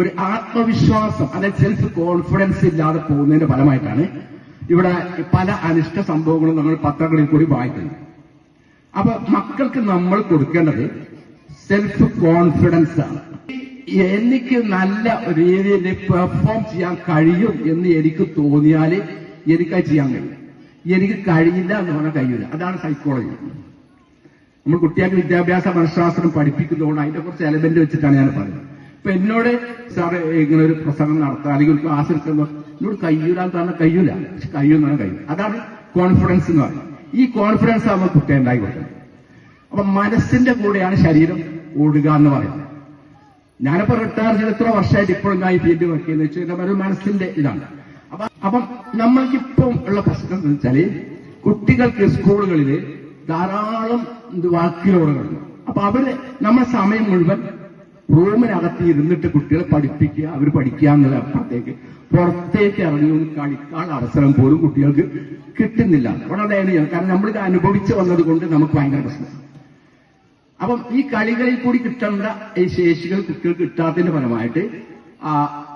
ഒരു ആത്മവിശ്വാസം അതായത് സെൽഫ് കോൺഫിഡൻസ് ഇല്ലാതെ പോകുന്നതിന്റെ ഫലമായിട്ടാണ് ഇവിടെ പല അനിഷ്ട സംഭവങ്ങളും നമ്മൾ പത്രങ്ങളിൽ കൂടി വായിക്കുന്നത്. അപ്പൊ മക്കൾക്ക് നമ്മൾ കൊടുക്കേണ്ടത് സെൽഫ് കോൺഫിഡൻസ് ആണ്. എനിക്ക് നല്ല രീതിയിൽ പെർഫോം ചെയ്യാൻ കഴിയും എന്ന് എനിക്ക് തോന്നിയാൽ എനിക്കത് ചെയ്യാൻ കഴിയും. എനിക്ക് കഴിയില്ല എന്ന് പറഞ്ഞാൽ കഴിയില്ല അതാണ് സൈക്കോളജി നമ്മൾ കുട്ടികൾക്ക് വിദ്യാഭ്യാസ മനഃശാസ്ത്രം പഠിപ്പിക്കുന്നതുകൊണ്ട് അതിന്റെ കുറച്ച് എലമെന്റ് വെച്ചിട്ടാണ് ഞാൻ പറയുന്നത്. ഇപ്പൊ എന്നോട് സാറ് ഇങ്ങനെ ഒരു പ്രസംഗം നടത്താം. അല്ലെങ്കിൽ ഒരു ക്ലാസ് എടുക്കുമ്പോൾ എന്നോട് കയ്യൂരാൻ തന്നെ കഴിയൂല പക്ഷെ കയ്യൂന്നാണ് കഴിയും അതാണ് കോൺഫിഡൻസ് എന്ന് പറയുന്നത്. ഈ കോൺഫിഡൻസ് ആകുമ്പോൾ കുട്ടിയെ ഉണ്ടായി കൊടുക്കുന്നത് അപ്പൊ മനസ്സിന്റെ കൂടെയാണ് ശരീരം ഓടുക എന്ന് പറയുന്നത്. ഞാനിപ്പോ റിട്ടയർ ചെയ്ത് എത്ര വർഷമായിട്ട് ഇപ്പോഴും ഞാൻ ഈ ഫീൽഡ് വർക്ക് ചെയ്യുന്നത്? വെച്ചാൽ ഒരു മനസ്സിന്റെ ഇതാണ്. അപ്പൊ അപ്പം നമ്മൾക്കിപ്പം ഉള്ള പ്രശ്നം എന്ന് വെച്ചാൽ കുട്ടികൾക്ക് സ്കൂളുകളിൽ ധാരാളം വാക്കിലോടുകളുണ്ട് അപ്പൊ അവർ നമ്മുടെ സമയം മുഴുവൻ റൂമിനകത്ത് ഇരുന്നിട്ട് കുട്ടികളെ പഠിപ്പിക്കുക അവർ പഠിക്കുക എന്നുള്ള അപ്പുറത്തേക്ക് പുറത്തേക്ക് ഇറങ്ങി ഒന്ന് കളിക്കാൻ അവസരം പോലും കുട്ടികൾക്ക് കിട്ടുന്നില്ല. വളരെ കാരണം നമ്മളിത് അനുഭവിച്ചു വന്നത് കൊണ്ട് നമുക്ക് ഭയങ്കര പ്രശ്നം അപ്പം ഈ കളികളിൽ കൂടി കിട്ടേണ്ട ഈ ശേഷികൾ കുട്ടികൾക്ക് കിട്ടാത്തതിന്റെ ഫലമായിട്ട്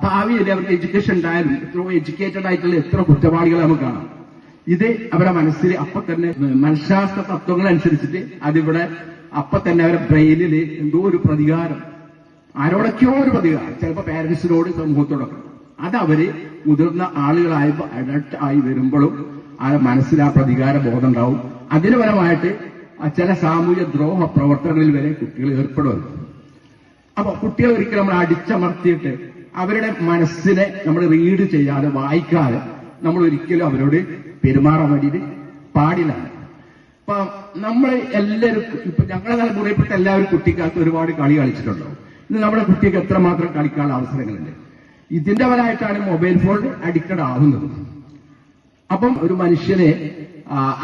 ഭാവിയിൽ അവർക്ക് എഡ്യൂക്കേഷൻ ഉണ്ടായാലും എത്ര എഡ്യൂക്കേറ്റഡ് ആയിട്ടുള്ള എത്ര കുറ്റവാളികളെ നമുക്ക് കാണാം. ഇത് അവരുടെ മനസ്സിൽ അപ്പൊ തന്നെ മനഃശാസ്ത്ര തത്വങ്ങൾ അനുസരിച്ചിട്ട് അതിവിടെ അപ്പൊ തന്നെ അവരുടെ ബ്രെയിനിൽ എന്തോ ഒരു പ്രതികാരം ആരോടൊക്കെയോ ഒരു പ്രതിക ചിലപ്പോൾ പാരന്റ്സിനോട് സമൂഹത്തോടൊക്കെ. അത് അവർ മുതിർന്ന ആളുകളായി അഡൽട്ട് ആയി വരുമ്പോഴും ആ മനസ്സിൽ ആ പ്രതികാര ബോധം ഉണ്ടാവും അതിന് പരമായിട്ട് ചില സാമൂഹ്യ ദ്രോഹ പ്രവർത്തനങ്ങളിൽ വരെ കുട്ടികൾ ഏർപ്പെടുമല്ലോ അപ്പൊ കുട്ടികളെ ഒരിക്കലും നമ്മൾ അടിച്ചമർത്തിയിട്ട് അവരുടെ മനസ്സിനെ നമ്മൾ റീഡ് ചെയ്യാതെ വായിക്കാതെ നമ്മൾ ഒരിക്കലും അവരോട് പെരുമാറാൻ വേണ്ടിയിട്ട് പാടില്ല. അപ്പൊ നമ്മൾ എല്ലാവരും ഇപ്പൊ ഞങ്ങളുടെ തലമുറയിൽപ്പെട്ട എല്ലാവരും കുട്ടിക്കാലത്ത് ഒരുപാട് കളി കളിച്ചിട്ടുണ്ടാവും. നമ്മുടെ കുട്ടിക്ക് എത്രമാത്രം കളിക്കാനുള്ള അവസരങ്ങളുണ്ട്? ഇതിന്റെ ഫലമായിട്ടാണ് മൊബൈൽ ഫോൺ അഡിക്റ്റഡ് ആവുന്നത്. അപ്പം ഒരു മനുഷ്യനെ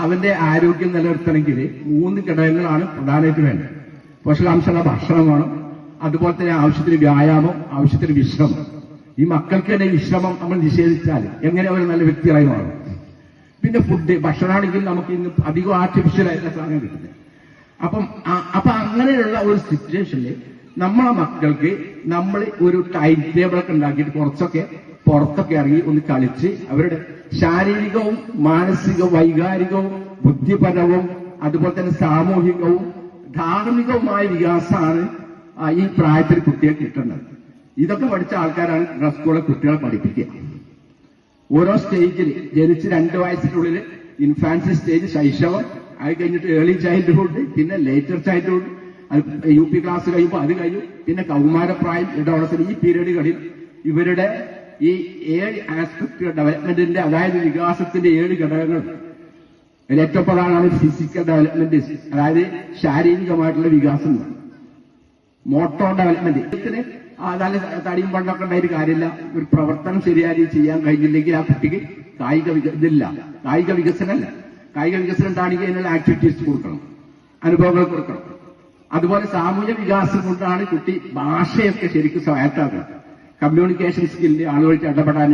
അവന്റെ ആരോഗ്യം നിലനിർത്തണമെങ്കിൽ മൂന്ന് ഘടകങ്ങളാണ് പ്രധാനമായിട്ട് വേണ്ടത്. പോഷകാംശമുള്ള ഭക്ഷണം വേണം. അതുപോലെ തന്നെ ആവശ്യത്തിന് വ്യായാമം ആവശ്യത്തിന് വിശ്രമം. ഈ മക്കൾക്ക് തന്നെ വിശ്രമം നമ്മൾ നിഷേധിച്ചാൽ എങ്ങനെ അവർ നല്ല വ്യക്തികളായി മാറും? പിന്നെ ഫുഡ് ഭക്ഷണമാണെങ്കിൽ നമുക്ക് ഇന്ന് അധികം ആർട്ടിഫിഷ്യൽ ആയിട്ടുള്ള സാധനം കിട്ടുന്നത് അപ്പം അപ്പൊ അങ്ങനെയുള്ള ഒരു സിറ്റുവേഷനിൽ നമ്മളെ മക്കൾക്ക് നമ്മൾ ഒരു ടൈം ടേബിളൊക്കെ ഉണ്ടാക്കിയിട്ട് കുറച്ചൊക്കെ പുറത്തൊക്കെ ഇറങ്ങി ഒന്ന് കളിച്ച് അവരുടെ ശാരീരികവും മാനസിക വൈകാരികവും ബുദ്ധിപരവും അതുപോലെ തന്നെ സാമൂഹികവും ധാർമ്മികവുമായ വികാസമാണ് ഈ പ്രായത്തിൽ കുട്ടിയെ കിട്ടേണ്ടത് ഇതൊക്കെ പഠിച്ച ആൾക്കാരാണ് സ്കൂളിലെ കുട്ടികളെ പഠിപ്പിക്കുക. ഓരോ സ്റ്റേജിൽ ജനിച്ച് രണ്ട് വയസ്സിനുള്ളിൽ ഇൻഫാൻസി സ്റ്റേജ് ശൈശവം അത് കഴിഞ്ഞിട്ട് ഏർലി ചൈൽഡ്ഹുഡ് പിന്നെ later childhood U P class കഴിയുമ്പോൾ അത് കഴിയും. പിന്നെ കൗമാരപ്രായം ഇടവളസിന് ഈ പീരീഡുകളിൽ ഇവരുടെ ഈ ഏഴ് ആസ്പെക്ട് ഡെവലപ്മെന്റിന്റെ അതായത് വികാസത്തിന്റെ ഏഴ് ഘടകങ്ങൾ ഏറ്റവും പ്രധാനമാണ് ഫിസിക്കൽ ഡെവലപ്മെന്റ് അതായത് ശാരീരികമായിട്ടുള്ള വികാസം. മോട്ടോർ ഡെവലപ്മെന്റ് ഇതിന് നല്ല തടിയും പണ്ടൊക്കെ ഉണ്ടായിട്ട് കാര്യമില്ല. ഒരു പ്രവർത്തനം ശരിയായി ചെയ്യാൻ കഴിഞ്ഞില്ലെങ്കിൽ ആ കുട്ടിക്ക് കായിക ഇതില്ല. കായിക വികസനമല്ല. കായിക വികസനം ഉണ്ടാണെങ്കിൽ ആക്ടിവിറ്റീസ് കൊടുക്കണം. അനുഭവങ്ങൾ കൊടുക്കണം. അതുപോലെ സാമൂഹ്യ വികാസം കൊണ്ടാണ് കുട്ടി ഭാഷയൊക്കെ ശരിക്കും സ്വായത്താക്കുന്നത് കമ്മ്യൂണിക്കേഷൻ സ്കില്ല് ആളുകൾക്ക് ഇടപെടാൻ